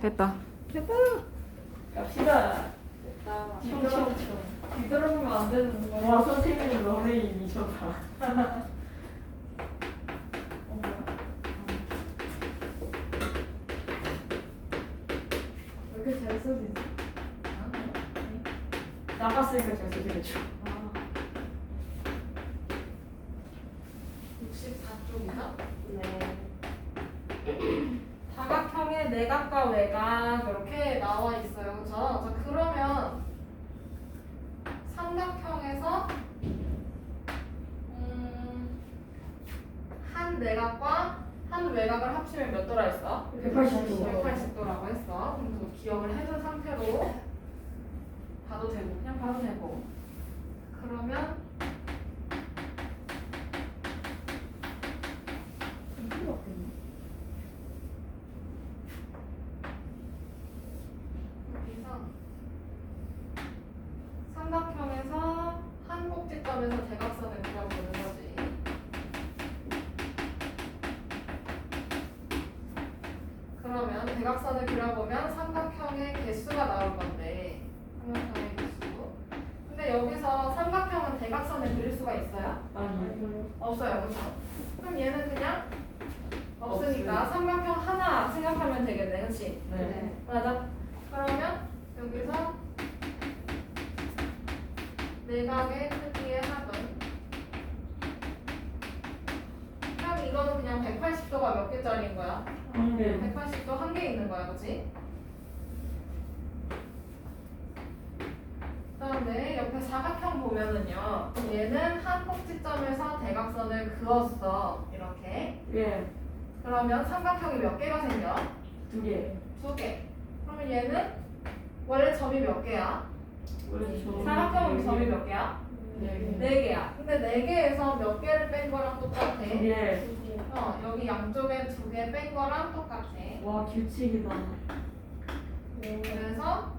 됐다. 됐다. 갑시다. 됐다. 뒤돌아, 뒤돌아보면 안 되는 거야. 와, 선생님. 어, 뭐야? 왜 이렇게 잘 써지지? 나갔으니까 잘 써지겠죠. 64쪽이나? 네. 사각형의 내각과 외각 이렇게 나와 있어요. 그죠? 자, 그러면 삼각형에서 음, 한 내각과 한 외각을 합치면 몇 도라 했어? 180도. 180도라고 했어. 그럼 그 기억을 해둔 상태로 봐도 되고 그냥 봐도 되고 그러면 여기서 삼각형에서 한 꼭지점에서 대각선을 그려보는 거지. 그러면 대각선을 그려보면 삼각형의 개수가 나올 건데 삼각형의 개수. 근데 여기서 삼각형은 대각선을 그릴 수가 있어요? 아니, 없어요, 그렇죠? 그럼 얘는 그냥 없으니까 삼각형 하나 생각하면 되겠네, 그렇지? 네. 맞아. 그러면 여기서 내각의 크기의 합은 그럼 이거는 그냥 180도가 몇 개짜리인 거야? 한 개. 180도 한 개 있는 거야, 그렇지? 그다음에 옆에 사각형 보면은요, 얘는 한 꼭지점에서 대각선을 그었어, 이렇게. 예, 그러면 삼각형이 몇 개가 생겨? 두 개. 두 개. 그러면 얘는 원래 점이 몇 개야? 원래 사각형은 점이 몇 개야? 네. 네 개야. 근데 네 개에서 몇 개를 뺀 거랑 똑같아. 두 개. 어, 여기 양쪽에 두 개 뺀 거랑 똑같아. 와, 규칙이다. 그래서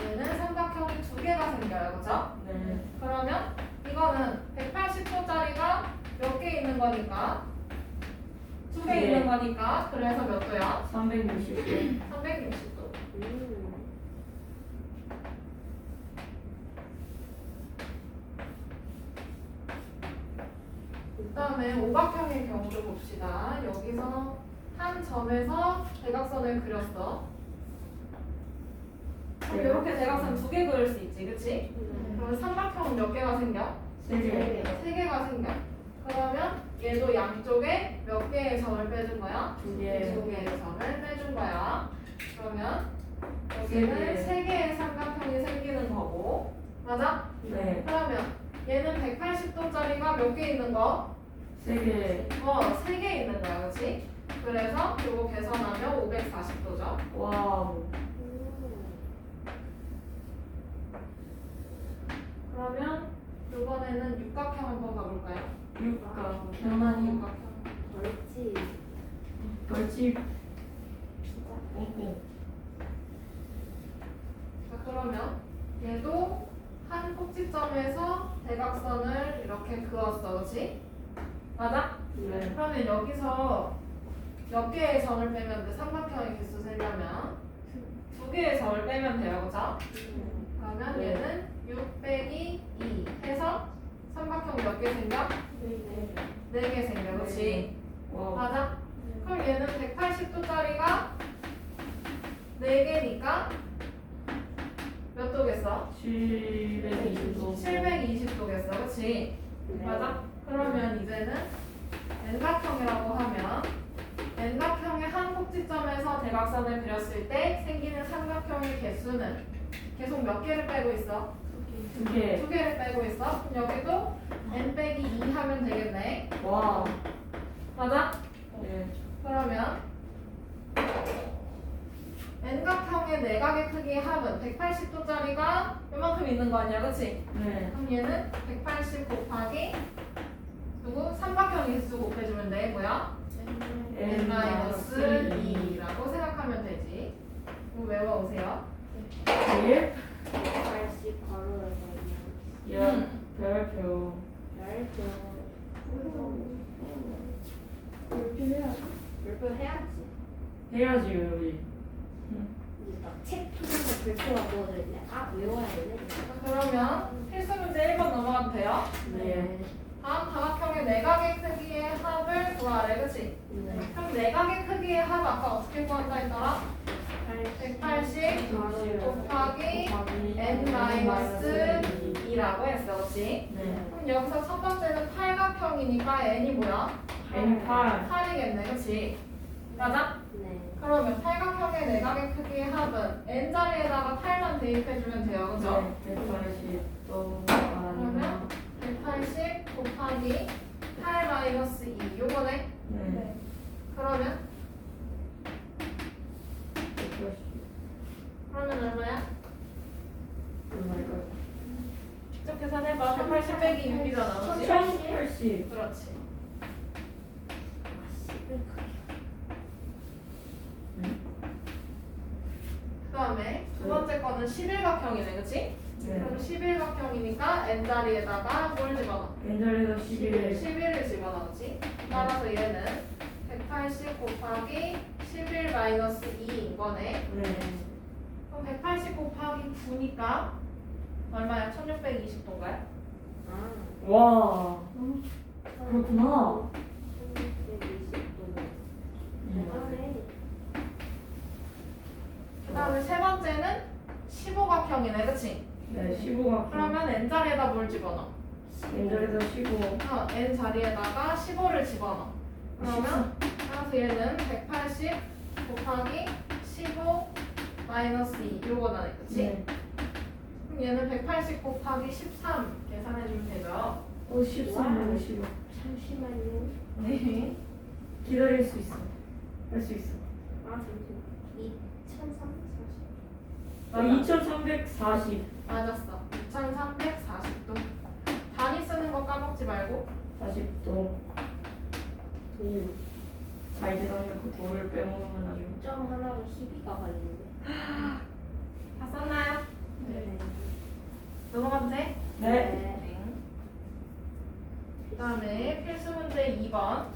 얘는 삼각형이 두 개가 생겨요, 그죠? 네. 그러면 이거는 180도짜리가 몇 개 있는 거니까 두 개 네. 있는 거니까 그래서 몇 도야? 360개. 360도. 음. 그 다음에 오각형의 경우도 봅시다. 여기서 한 점에서 대각선을 그렸어. 그럼 이렇게 대각선 두 개 그릴 수 있지, 그렇지? 그러면 삼각형은 몇 개가 생겨? 세 개. 세 개가 생겨. 그러면 얘도 양쪽에 몇 개의 점을 빼준 거야? 두 개. 두 개의 점을 빼준 거야. 그러면 세 여기는 개. 세 개의 삼각형이 생기는 거고, 맞아? 네. 그러면 얘는 180도짜리가 몇 개 있는 거? 세 개. 어, 세 개 있는 거야, 그렇지? 그래서 요거 계산하면 540도죠. 와우. 그러면 이번에는 육각형 한번 가볼까요? 육각. 편안히 육각형. 벌지. 벌집. 진짜. 꽁꽁. 자, 그러면 얘도 한 꼭지점에서 대각선을 이렇게 그었어, 그렇지? 맞아? 네. 그러면 여기서 몇 개의 점을 빼면 돼? 삼각형의 개수 세려면 두 개의 점을 빼면 돼요, 그죠? 그러면 네. 얘는 6 빼기 2 해서 삼각형 몇 개 생겨? 네 개 생겨, 그렇지? 와우. 맞아? 그럼 얘는 180도짜리가 4개니까 몇 도겠어? 720도. 720도겠어, 그렇지? 맞아? 그러면 이제는 N각형이라고 하면 N각형의 한 꼭지점에서 대각선을 그렸을 때 생기는 삼각형의 개수는 계속 몇 개를 빼고 있어? 두 개. 두 개를 빼고 있어. 그럼 여기도 N 빼기 2 하면 되겠네. 와우. 맞아? 네. 그러면 N각형의 내각의 크기의 합은 180도짜리가 이만큼 있는 거 아니야, 그치? 네. 그럼 얘는 180 곱하기 누구? 삼각형 개수 곱해주면 돼. 뭐야? N 마이너스 2라고 생각하면 되지. 이거 외워오세요. 제일? 180 바로에서 야, 음. 별표. 해야지. 물표 해야지. 해야지, 우리. 아 외워야 되네. 그러면 필수 문제 1번 넘어가도 돼요? 네. 다음 다각형의 내각의 크기의 합을 구하래, 그치? 네. 그럼 내각의 크기의 합 아까 어떻게 구한다 했더라? 180 곱하기 n 마이너스 2라고 했어, 그치? 네. 그럼 여기서 첫 번째는 팔각형이니까 n이 뭐야? N 8. 8이겠네, 그치? 맞아? 네. 그러면 팔각형의 내각의 크기의 합은 n 자리에다가 8만 대입해주면 돼요, 그죠? 180 또. 그러면 180 곱하기 8 마이너스 2, 요거네. 네. 그러면 그러면 얼마야? 직접 계산해봐. 180 빼기 6이잖아, 1180. 그렇지. 아, 180. 거는 11각형이네 그치? 네. 그럼 11각형이니까 n 자리에다가 뭘 집어넣어? 엔젤에서 11. 11을 집어넣지 따라서 얘는 180 곱하기 11 마이너스 2인 거네 네. 그럼 180 곱하기 9니까 얼마야? 1620도인가요? 아. 와. 그렇구나. 120도. 음. 대단해. 그 다음에 세 번째는 15각형이네 그치? 네, 15가. 그러면 n 자리에다 뭘 집어넣어? 엔젤에서 15. 어, n 자리에다가 15를 집어넣어 그러면 따라서 얘는 180 곱하기 15 마이너스 2 요거다 그치? 네. 그럼 얘는 180 곱하기 13 계산해주면 되죠 또 13, 15. 잠시만요. 네 기다릴 수 있어. 할 수 있어. 아 잠시만. 2340. 아, 2340. 맞았어 2340도 단위 쓰는 거 까먹지 말고 40도. 도. 잘 계산해서 그 돌을 빼먹으면 아주. 점 하나로 희비가 걸리는데. 다 썼나요? 네. 넘어가도 돼? 네. 그 다음에 필수 문제 2번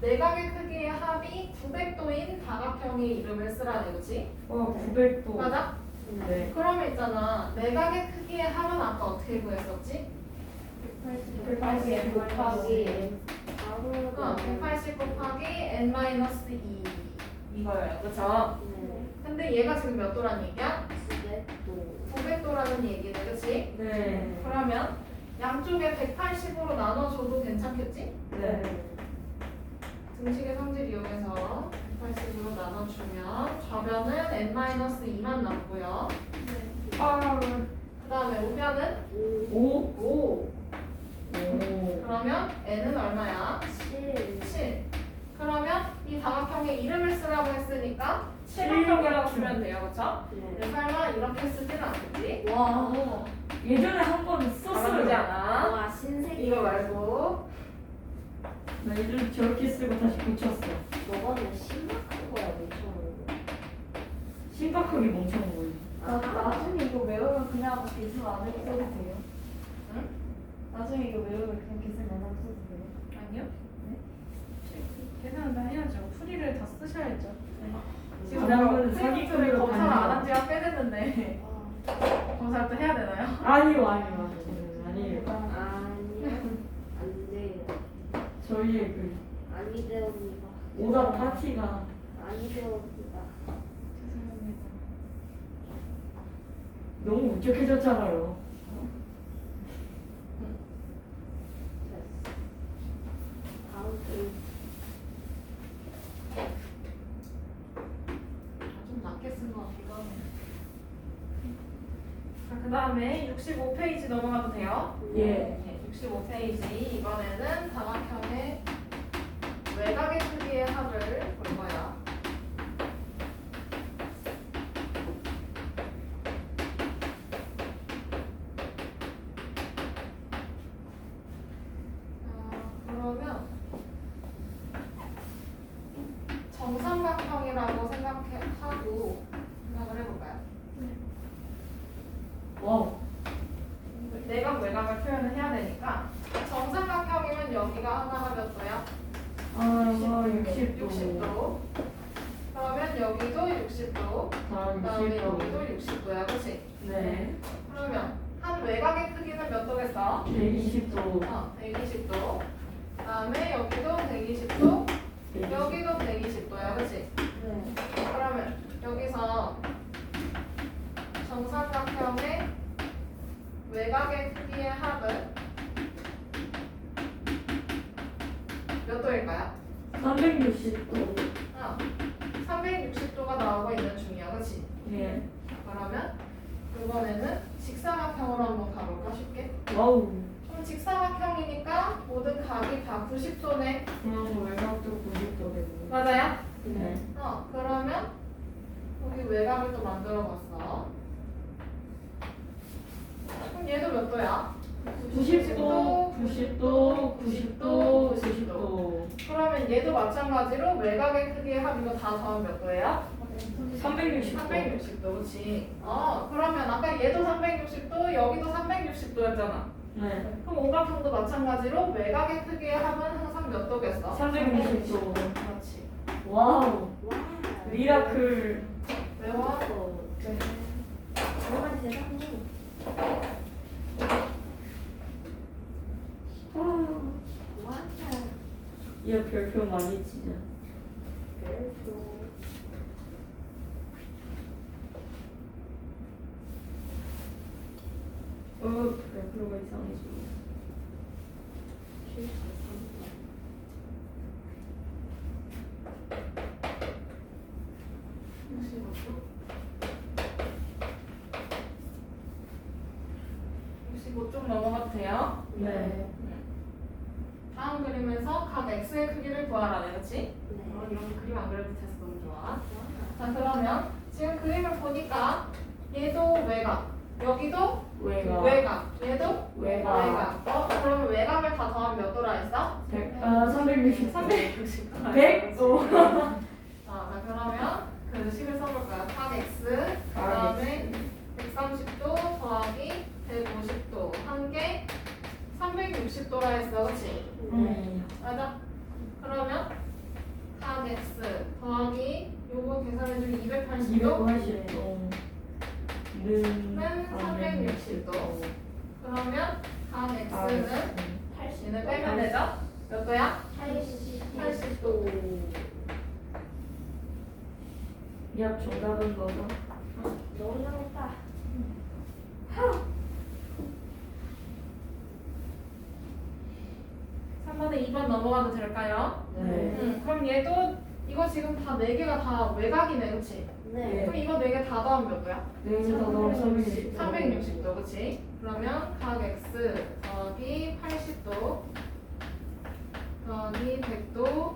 내각의 크기의 합이 900도인 다각형의 이름을 쓰라네 그치? 와, 900도. 맞아? 네. 그러면 있잖아 내각의 크기의 합은 아까 어떻게 구했었지? 180 곱하기 n. 어, 바로. 180 곱하기 n-2 이거예요 그쵸? 네. 근데 얘가 지금 몇 도란 얘기야? 900도. 900도라는 얘기네 그치? 네. 그러면 양쪽에 180으로 나눠줘도 괜찮겠지? 네. 등식의 성질 이용해서 180으로 나눠주면 좌변은 n-2만 남고요. 아, 그 다음에 우변은 5. 5. 5. 오. 그러면 n은 얼마야? 7. 7. 그러면 이 다각형의 이름을 쓰라고 했으니까 7각형이라고 쓰면 돼요. 그쵸? 네. 설마 이렇게 쓰지는 않겠지? 와. 예전에 한 번 썼어요. 않아? 와 신세계. 이거 말고 나 예전에 저렇게 쓰고 다시 고쳤어. 저거는 심각한 거야 엄청. 심각하게 멍청한 거예요. 나, 나중에 이거 외우면 그냥 기술 안 해도 돼요? 응? 나중에 이거 외우면 그냥 기술 안 해도 돼요? 아니요? 계산은 다 해야죠. 풀이를 다 쓰셔야죠. 지금 그러면 내가 사기꾼으로 프리랜서를 검사를 안 한 지가 꽤 됐는데 아, 검사를 또 해야 되나요? 아니요, 아니요, 아니요. 아니야. 안 돼요. 저희의 그 아니 되옵니다. 오답 파티가 아니 되옵니다. 죄송합니다. 너무 우격해졌잖아요. 다음 주 좀 낮게 쓴 것 같기도 하네요. 자, 그 다음에 65페이지 넘어가도 돼요? 예. 네, 65페이지. 이번에는 다각형의 크기의 합을 볼 거야. 어, 그러면 정삼각형이라고 생각하고 생각을 해볼까요? 와우. 내각 외곽을 표현을 해야 되니까 정삼각형이면 여기가 하나가 몇 도야? 아, 60도. 60도. 그러면 그러면 여기도 60도, 다음 그다음에 20도. 여기도 60도야, 그렇지? 네. 그러면 한 외곽의 크기는 몇 도겠어? 120도. 어, 120도. 그다음에 여기도 120도, 여기도 120도야, 그렇지? 네. 그러면 여기서 정삼각형의 외곽의 크기의 합은 몇 도일까요? 360도. 어, 360도가 나오고 있는 중이야, 그렇지? 예. 그러면 이번에는 직사각형으로 한번 가볼까 쉽게? 와우. 그럼 직사각형이니까 모든 각이 다 90도네. 그럼 외곽도 90도 되고. 맞아요? 네. 어, 그러면 여기 외곽을 또 만들어 봤어. 그럼 얘도 몇 도야? 90도, 90도, 90도, 90도. 그러면 얘도 마찬가지로 외곽의 크기의 합 이거 다 더하면 몇 도예요? 360도. 360도, 그렇지? 어, 그러면 아까 얘도 360도, 여기도 360도였잖아. 네. 그럼 오각형도 마찬가지로 외곽의 크기의 합은 항상 몇 도겠어? 360도. 그렇지. 와우. 와. 미라클. 외워? 네. 정말 대단해. 와. 얘 별표 많이 치자. 별표. 어, 별표가 이상해져. 혹시 뭐 65쪽 넘어가도 돼요? 네. 다음 그림에서 각 x의 크기를 구하라네, 그렇지? 네. 어, 이런 그림 안 그려도 돼서 너무 좋아. 자, 그러면 지금 그림을 보니까 얘도 외곽, 여기도 외곽. 외곽, 얘도 외곽. 외곽. 어, 그러면 외곽을 다 더하면 몇 도라 했어? 백, 아, 360. 360도. 100도. 자, 자, 그러면 그 식을 써볼까요? 각 x, 그 다음에 130도 더하기 150도 한 개 360도라 했어, 그렇지? 네. 맞아? 그러면 각 x 더하기 요거 계산해주면 280도 280도. 는 는 360도. 그러면 각 x는 얘는 빼면 되죠? 몇 도야? 80. 80도. 약 정답은 뭐죠? 너무 잘했다. 3번에 2번 넘어가도 될까요? 네. 음, 그럼 얘도 이거 지금 다 4개가 다 외곽이네, 그치? 네. 그럼 이거 4개 다 더하면 몇 도야? 여기서 넣으면 360도. 360도, 그치? 그러면 각 x 더하기 80도 더하기 100도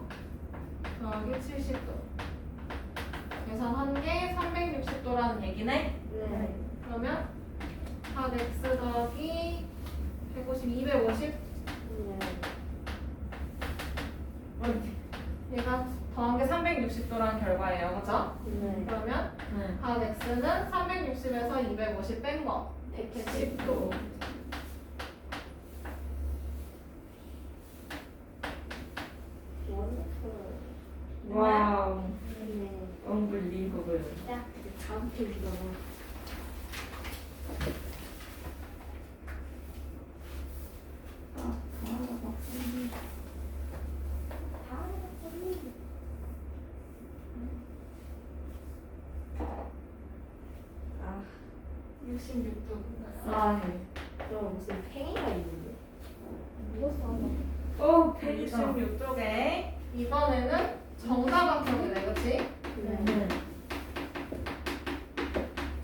더하기 70도 계산 한 게 360도라는 얘기네? 네. 그러면 각 x 더하기 150, 250 네. 얘가 더한 게 360도라는 결과예요, 그죠? 네. 그러면 네. 각 x는 360에서 250 뺀 거 110도 원더풀. 와우. 네. Unbelievable. 딱 다음 페이지 넘어. 아, 66도 싸해. 그럼 무슨 팽이가 있는데? 무엇을 오, 펜이다. 66쪽에 이번에는 정사각형이네, 그치? 네.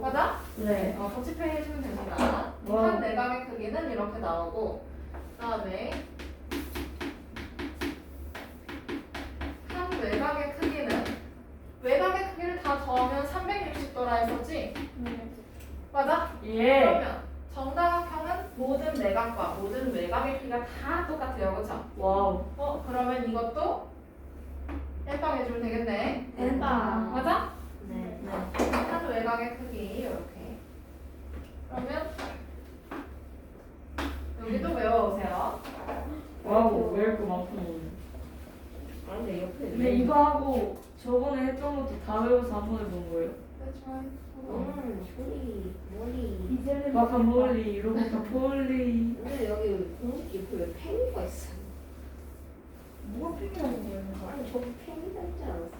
맞아? 네. 어, 더치페이 해주면 됩니다. 와. 한 내각의 크기는 이렇게 나오고, 그다음에 한 외곽의 크기는 외곽의 크기를 다 더하면 360도라 했었지? 맞아? 예. 그러면 정다각형은 모든 내각과 모든 외곽의 크기가 다 똑같아요, 그렇죠? 와우. 어 그러면 이것도 N방 해주면 되겠네. N방. 맞아? 네. 한 외곽의 크기 이렇게. 그러면 여기도 외워오세요. 와우. 외울 거 많군. 아 근데 옆에. 근데 이거 하고 저번에 했던 것도 다 외워서 한 번에 본 거예요. 그렇지만 음 소리 머리. 이제는 와카몰리, 로보타 폴리. 근데 여기 공식 옆에 왜 팽이가 있어? 뭐가 필요한 거예요? 아니 저기 팽이가 있지 않았어요?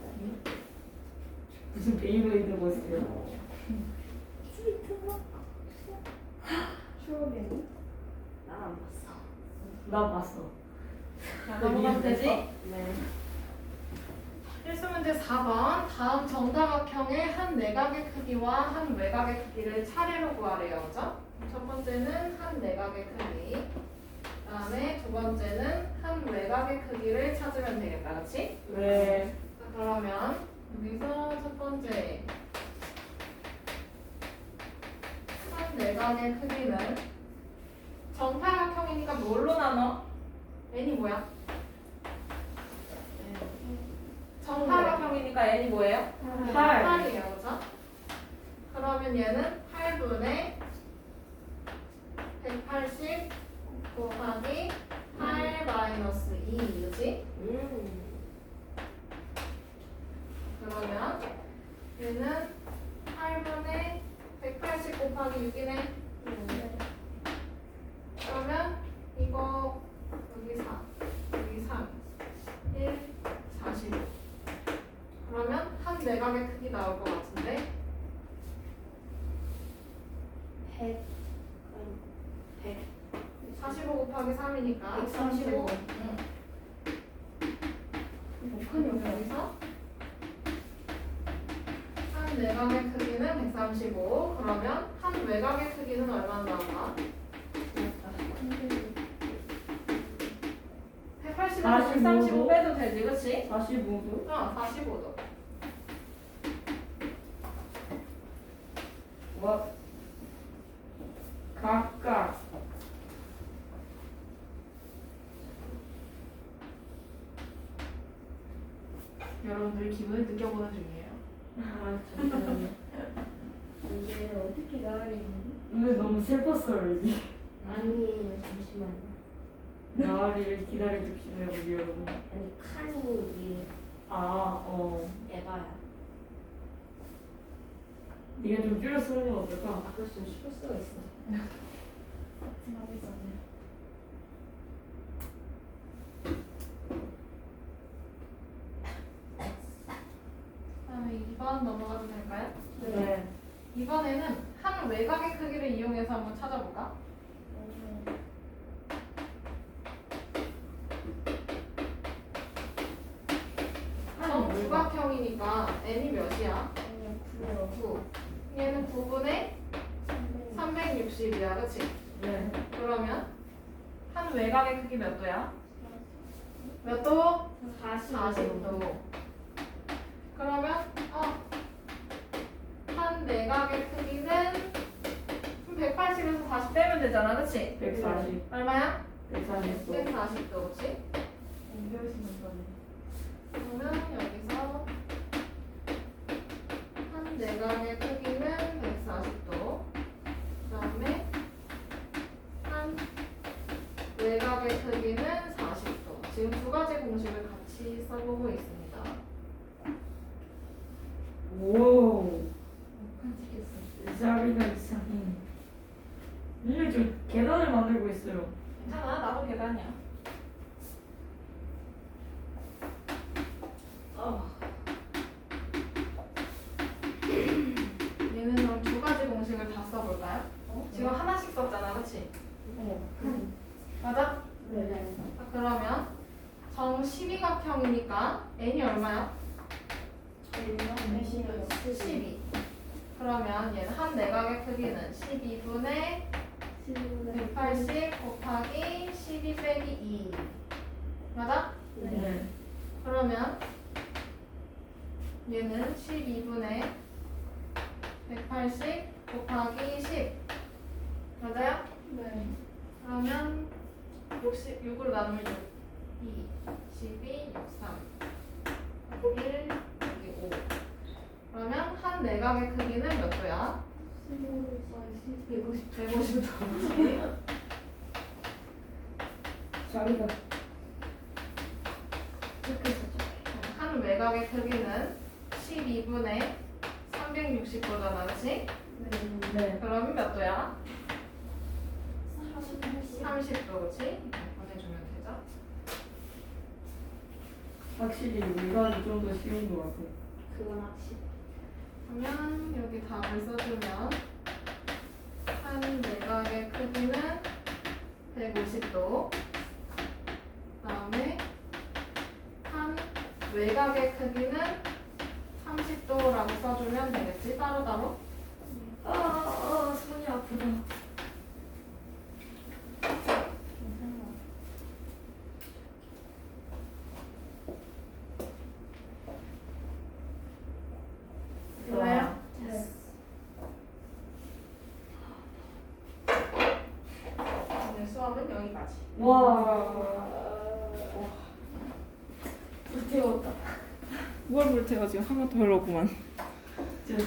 무슨 베이블레이드 보세요. 추억에는? 나안 봤어. 나 봤어. 자 넘어가면 되지? 네. 필수 문제 4번 다음 정다각형의 한 내각의 크기와 한 외곽의 크기를 차례로 구하래요. 그죠? 첫 번째는 한 내각의 크기 그 다음에 두 번째는 한 외곽의 크기를 찾으면 되겠다. 그렇지? 네. 자, 그러면 여기서 첫 번째 한 내각의 크기는 정사각형이니까 뭘로 나눠? n이 뭐야? 정사각형이니까 n이 뭐예요? 팔. 8이에요, 그죠? 그러면 얘는 8분의 180 곱하기 8 마이너스 2, 그지? 음. 그러면 얘는 8분의 180 곱하기 6이네. 그러면 이거 여기 4, 여기 3, 1, 45. 그러면 한 내각의 크기 나올 것 같은데 100. 100. 45 곱하기 3이니까 135. 응. 여기서 한 내각의 크기는 135. 그러면 한 외곽의 크기는 얼마나 나올까? 180에서 135 빼도 되지, 그치? 45도? 어, 45도. 와. 각각. 여러분들 기분을 느껴보는 중이에요. 아, 잠시만요. 이게 어떻게 나으리 오늘 너무 슬펐어요, 여기. 아니 잠시만요. 나으리를 기다려 주시네요, 우리 여러분. 아니 칸이 이 아, 어. 에바야. 네가 좀 줄여 쓰는 건 어떨까? 아 그럴 수 싶을 수가 있어. 다음에 2번 넘어가도 될까요? 네. 이번에는 한 외곽의 크기를 이용해서 한번 찾아볼까? 정 주각형이니까 n이 몇이야? 9. 얘는 9분의 360이야, 그치? 네. 그러면 한 외곽의 크기 몇 도야? 몇 도? 40. 40도. 그러면 어, 한 내각의 크기는 180에서 40 빼면 되잖아, 그치? 140. 얼마야? 140도. 140도, 그치? 연결시는 거네. 그러면 여기서 한 내각의 크기는 140도. 그 다음에 한 외곽의 크기는 40도. 지금 두 가지 공식을 같이 써보고 있습니다. 오. 깜찍했어. 자리가 이상해. 오늘 저 계단을 만들고 있어요. 괜찮아, 나도 계단이야. 어. 얘는 그럼 두 가지 공식을 다 써볼까요? 지금 하나씩 썼잖아, 그치? 어. 맞아? 12각형이니까 n이 얼마야? 그러면 얘는 한 내각의 크기는 12분의 180 곱하기 12 빼기 2 맞아? 네. 그러면 얘는 12분의 180 곱하기 10 맞아요? 네. 그러면 60, 6으로 나누면 6 2 12 6 3 1 여기 5 그러면 한 내각의 크기는 몇 도야? 150 150도지 자기가 한 외곽의 크기는 12분의 360도잖아 그치? 네. 그러면 몇 도야? 30도 그치? 이렇게 보내주면 되죠 확실히 미간이 좀더 쉬운 것 같아요. 그건 확실히. 그러면 여기 답을 써주면 한 내각의 크기는 150도 그다음에 한 외곽의 크기는 30도라고 써주면 되겠지 따로따로 아, 아 손이 아프다. 됐나요? 네. 오늘 수업은 여기까지 와. 불태워 지금 하면 더. 지금